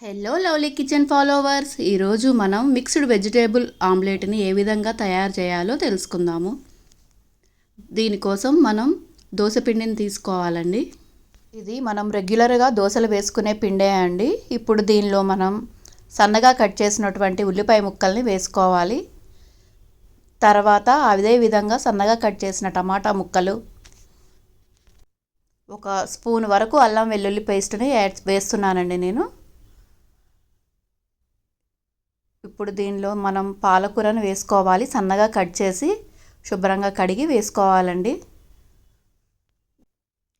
Hello lovely kitchen followers ఈరోజు మనం mixed vegetable ఆమ్లెట్ని ఏ విధంగా తయారు చేయాలో తెలుసుకుందాము. దీనికోసం మనం దోశ పిండిని తీసుకోవాలండి. ఇది మనం రెగ్యులర్గా దోశలు వేసుకునే పిండే అండి. ఇప్పుడు దీనిలో మనం సన్నగా కట్ చేసినటువంటి ఉల్లిపాయ ముక్కల్ని వేసుకోవాలి. తర్వాత అదే విధంగా సన్నగా కట్ చేసిన టమాటా ముక్కలు ఒక స్పూన్ వరకు అల్లం వెల్లుల్లి పేస్ట్ని యాడ్ వేస్తున్నానండి నేను. ఇప్పుడు దీనిలో మనం పాలకూరను వేసుకోవాలి. సన్నగా కట్ చేసి శుభ్రంగా కడిగి వేసుకోవాలండి.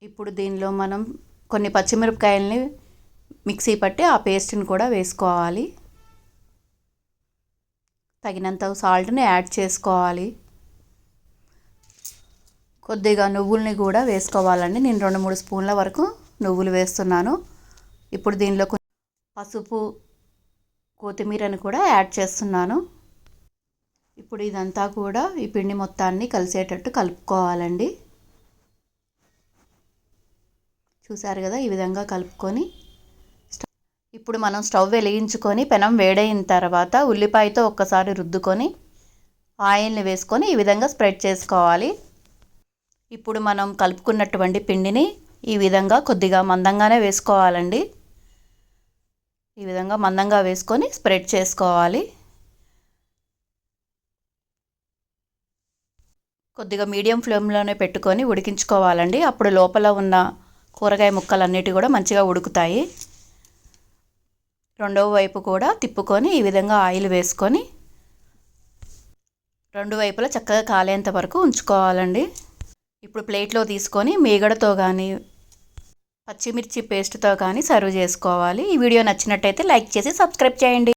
ఇప్పుడు దీనిలో మనం కొన్ని పచ్చిమిరపకాయలని మిక్సీ పట్టి ఆ పేస్ట్ని కూడా వేసుకోవాలి. తగినంత సాల్ట్ని యాడ్ చేసుకోవాలి. కొద్దిగా నువ్వుల్ని కూడా వేసుకోవాలండి. నేను రెండు మూడు స్పూన్ల వరకు నువ్వులు వేస్తున్నాను. ఇప్పుడు దీనిలో పసుపు కొత్తిమీరని కూడా యాడ్ చేస్తున్నాను. ఇప్పుడు ఇదంతా కూడా ఈ పిండి మొత్తాన్ని కలిసేటట్టు కలుపుకోవాలండి. చూసారు కదా ఈ విధంగా కలుపుకొని ఇప్పుడు మనం స్టవ్ వెలిగించుకొని పెనం వేడైన తర్వాత ఉల్లిపాయతో ఒక్కసారి రుద్దుకొని ఆయిల్ని వేసుకొని ఈ విధంగా స్ప్రెడ్ చేసుకోవాలి. ఇప్పుడు మనం కలుపుకున్నటువంటి పిండిని ఈ విధంగా కొద్దిగా మందంగానే వేసుకోవాలండి. ఈ విధంగా మందంగా వేసుకొని స్ప్రెడ్ చేసుకోవాలి. కొద్దిగా మీడియం ఫ్లేమ్లోనే పెట్టుకొని ఉడికించుకోవాలండి. అప్పుడు లోపల ఉన్న కూరగాయ ముక్కలన్నిటి కూడా మంచిగా ఉడుకుతాయి. రెండవ వైపు కూడా తిప్పుకొని ఈ విధంగా ఆయిల్ వేసుకొని రెండు వైపులా చక్కగా కాలేంత వరకు ఉంచుకోవాలండి. ఇప్పుడు ప్లేట్లో తీసుకొని మీగడతో కానీ పచ్చిమిర్చి పేస్ట్తో కానీ సర్వ్ చేసుకోవాలి. ఈ వీడియో నచ్చినట్టయితే లైక్ చేసి సబ్స్క్రైబ్ చేయండి.